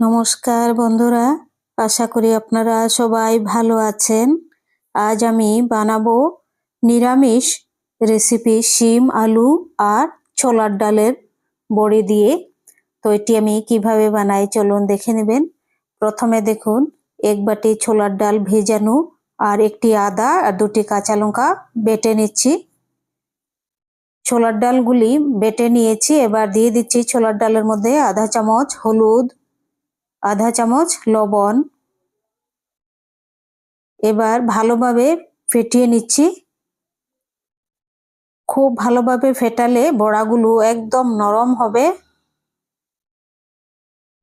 নমস্কার বন্ধুরা, আশা করি আপনারা সবাই ভালো আছেন। আজ আমি বানাবো নিরামিষ রেসিপি শিম, আলু আর ছোলার ডালের বড়ি দিয়ে। তো এটি আমি কীভাবে বানাই চলুন দেখে নেবেন। প্রথমে দেখুন, এক বাটি ছোলার ডাল ভেজানো আর একটি আদা আর দুটি কাঁচা লঙ্কা বেটে নিচ্ছি। ছোলার ডালগুলি বেটে নিয়েছি, এবার দিয়ে দিচ্ছি ছোলার ডালের মধ্যে আধা চামচ হলুদ আধা চামচ লবণ। এবার ভালোভাবে ফেটিয়ে নিচ্ছি। খুব ভালোভাবে ফেটালে বড়াগুলো একদম নরম হবে।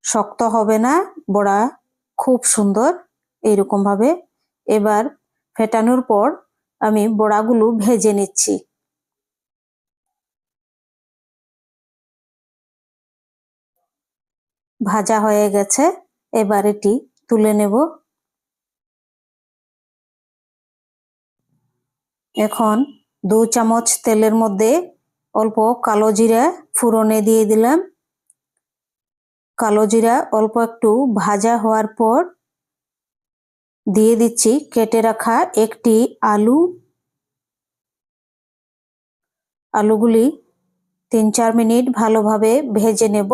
শক্ত হবে না, বড়া খুব সুন্দর এইরকম ভাবে এবার ফেটানোর পর আমি বড়াগুলো ভেজে নিচ্ছি। ভাজা হয়ে গেছে। এবার এটি তুলে নেব। এখন দু চামচ তেলের মধ্যে অল্প কালো জিরা ফুরনে দিয়ে দিলাম। কালো জিরা অল্প একটু ভাজা হওয়ার পর দিয়ে দিচ্ছি কেটে রাখা একটি আলু। আলুগুলি তিন চার মিনিট ভালোভাবে ভেজে নেব।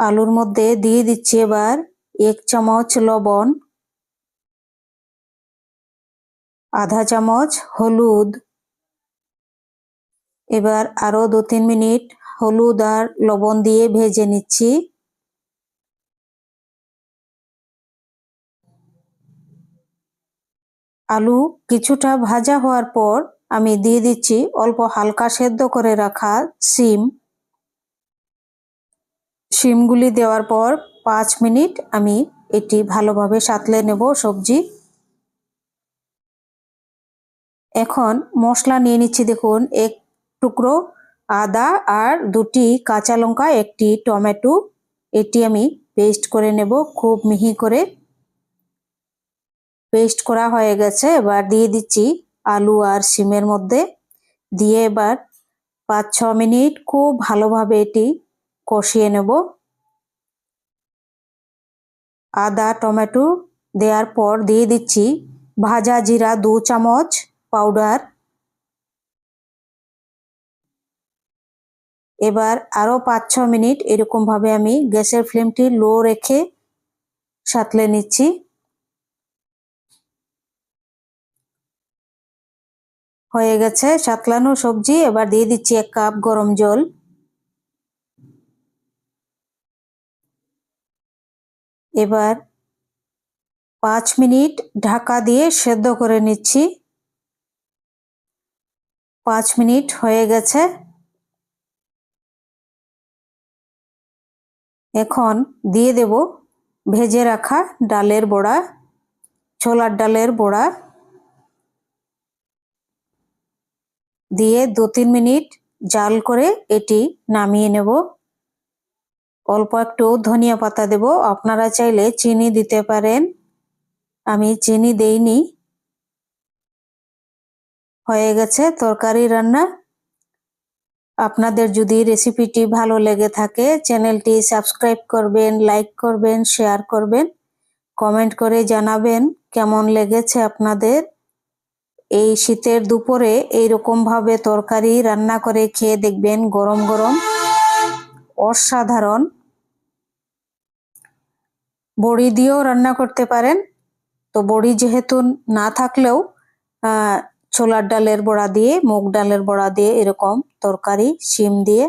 আলুর মধ্যে দিয়ে দিচ্ছি এবার এক চামচ লবণ, আধা চামচ হলুদ। এবার আরও দু তিন মিনিট হলুদ আর লবণ দিয়ে ভেজে নিচ্ছি। আলু কিছুটা ভাজা হওয়ার পর আমি দিয়ে দিচ্ছি অল্প হালকা সেদ্ধ করে রাখা সিম। শিমগুলি দেওয়ার পর পাঁচ মিনিট আমি এটি ভালোভাবে সাতলে নেব সবজি। এখন মশলা নিয়ে নিচ্ছি, দেখুন, এক টুকরো আদা আর দুটি কাঁচা লঙ্কা, একটি টমেটো। এটি আমি পেস্ট করে নেব খুব মিহি করে। পেস্ট করা হয়ে গেছে, এবার দিয়ে দিচ্ছি আলু আর সিমের মধ্যে। দিয়ে এবার পাঁচ ছ মিনিট খুব ভালোভাবে এটি কষিয়ে নেব। আদা, টমেটো দেওয়ার পর দিয়ে দিচ্ছি ভাজা জিরা দু চামচ পাউডার। এবার আরও পাঁচ ছ মিনিট এরকমভাবে আমি গ্যাসের ফ্লেমটি লো রেখে সাঁতলে নিচ্ছি। হয়ে গেছে সাতলানো সবজি। এবার দিয়ে দিচ্ছি এক কাপ গরম জল। এবার পাঁচ মিনিট ঢাকা দিয়ে সেদ্ধ করে নিচ্ছি। পাঁচ মিনিট হয়ে গেছে। এখন দিয়ে দেব ভেজে রাখা ডালের বড়া, ছোলার ডালের বড়া। দিয়ে দু তিন মিনিট জাল করে এটি নামিয়ে নেব। অল্প একটু ধনিয়া পাতা দেব। আপনারা চাইলে চিনি দিতে পারেন। আমি চিনি দেইনি। হয়ে গেছে তরকারি রান্না। আপনাদের যদি রেসিপিটি ভালো লেগে থাকে, চ্যানেলটি সাবস্ক্রাইব করবেন, লাইক করবেন, শেয়ার করবেন, কমেন্ট করে জানাবেন কেমন লেগেছে আপনাদের। এই শীতের দুপুরে এইরকম ভাবে তরকারি রান্না করে খেয়ে দেখবেন গরম গরম। অসাধারণ। বড়ি দিয়েও রান্না করতে পারেন। তো বড়ি যেহেতু না থাকলেও ছোলার ডালের বড়া দিয়ে, মুগ ডালের বড়া দিয়ে এরকম তরকারি, শিম দিয়ে